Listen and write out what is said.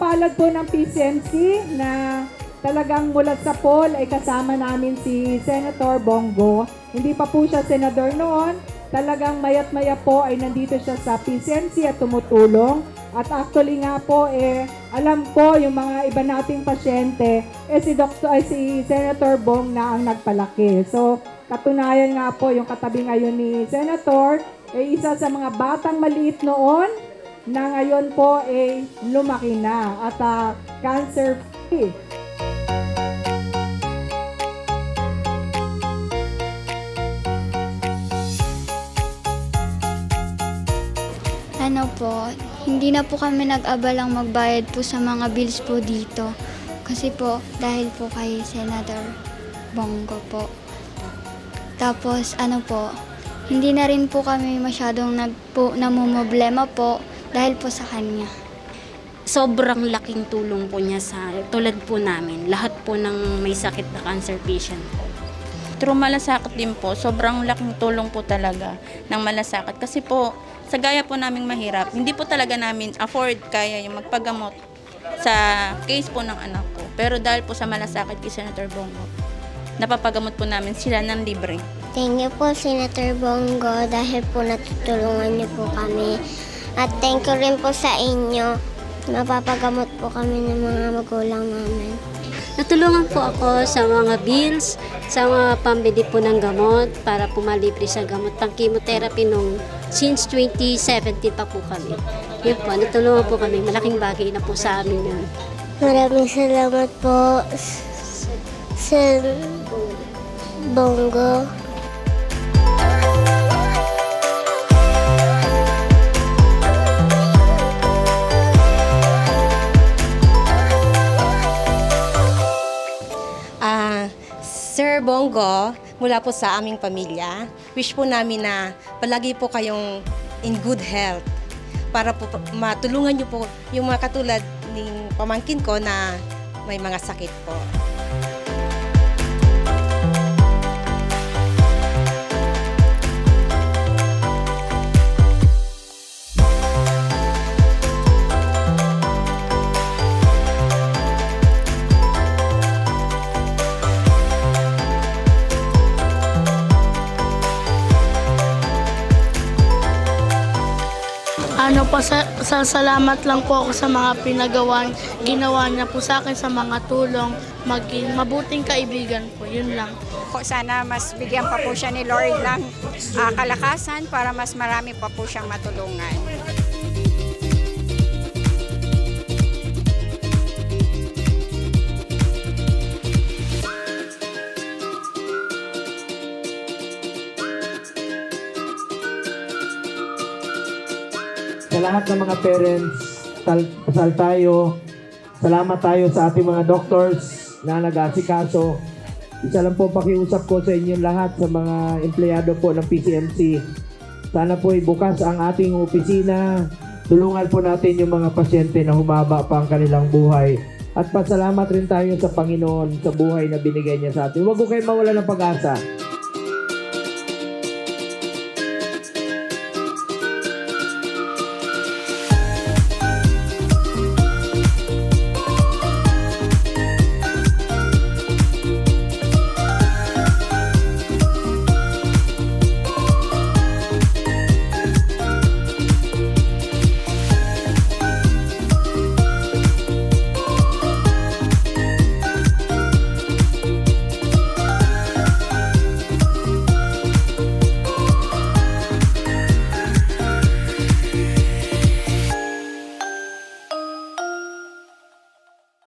palad po ng PCMC na talagang mula sa poll ay kasama namin si Senator Bongo. Hindi pa po siya senador noon. Talagang mayat maya po ay nandito siya sa PCMC at tumutulong. At actually nga po, eh, alam ko yung mga iba nating pasyente, eh si, Dr. ay si Senator Bong na ang nagpalaki. So, katunayan nga po yung katabi ngayon ni Senator, eh isa sa mga batang maliit noon, na ngayon po ay lumaki na at ah, cancer-free. Ano po, hindi na po kami nag-abalang magbayad po sa mga bills po dito. Kasi po, dahil po kay Senator Bongo po. Tapos ano po, hindi na rin po kami masyadong nagpo, namumblema po dahil po sa kanya. sobrang laking tulong po niya sa tulad po namin. Lahat po ng may sakit na cancer patient po. True malasakit din po, sobrang laking tulong po talaga ng malasakit. Kasi po, sa gaya po naming mahirap, hindi po talaga namin afford kaya yung magpagamot sa case po ng anak ko. Pero dahil po sa malasakit kay Senator Bongo, napapagamot po namin sila ng libre. Thank you po, Senator Bongo, dahil po natutulungan niyo po kami. At thank you rin po sa inyo. Mapapagamot po kami ng mga magulang namin. Natulungan po ako sa mga bills, sa mga pambili po ng gamot para po malibre sa gamot pang chemotherapy nung since 2017 pa po kami. Yun po, natulungan po kami. Malaking bagay na po sa amin yun. Maraming salamat po, Sen Bongo. Ah, Sir Bongo, mula po sa aming pamilya, wish po namin na palagi po kayong in good health para po matulungan niyo po yung mga katulad ng pamangkin ko na may mga sakit po. Ano po, sa, sa salamat lang po ako sa mga pinagawa, ginawa niya po sa akin sa mga tulong, maging mabuting kaibigan po, yun lang. po sana mas bigyan pa po siya ni Lord ng ah, kalakasan para mas marami pa po siyang matulungan. Lahat ng mga parents, tal pasal tayo. Salamat tayo sa ating mga doctors na nag-asikaso. Isa lang po pakiusap ko sa inyo lahat sa mga empleyado po ng PCMC. Sana po bukas ang ating opisina. Tulungan po natin yung mga pasyente na humaba pa ang kanilang buhay. At pasalamat rin tayo sa Panginoon sa buhay na binigay niya sa atin. Huwag ko kayo mawala ng pag-asa.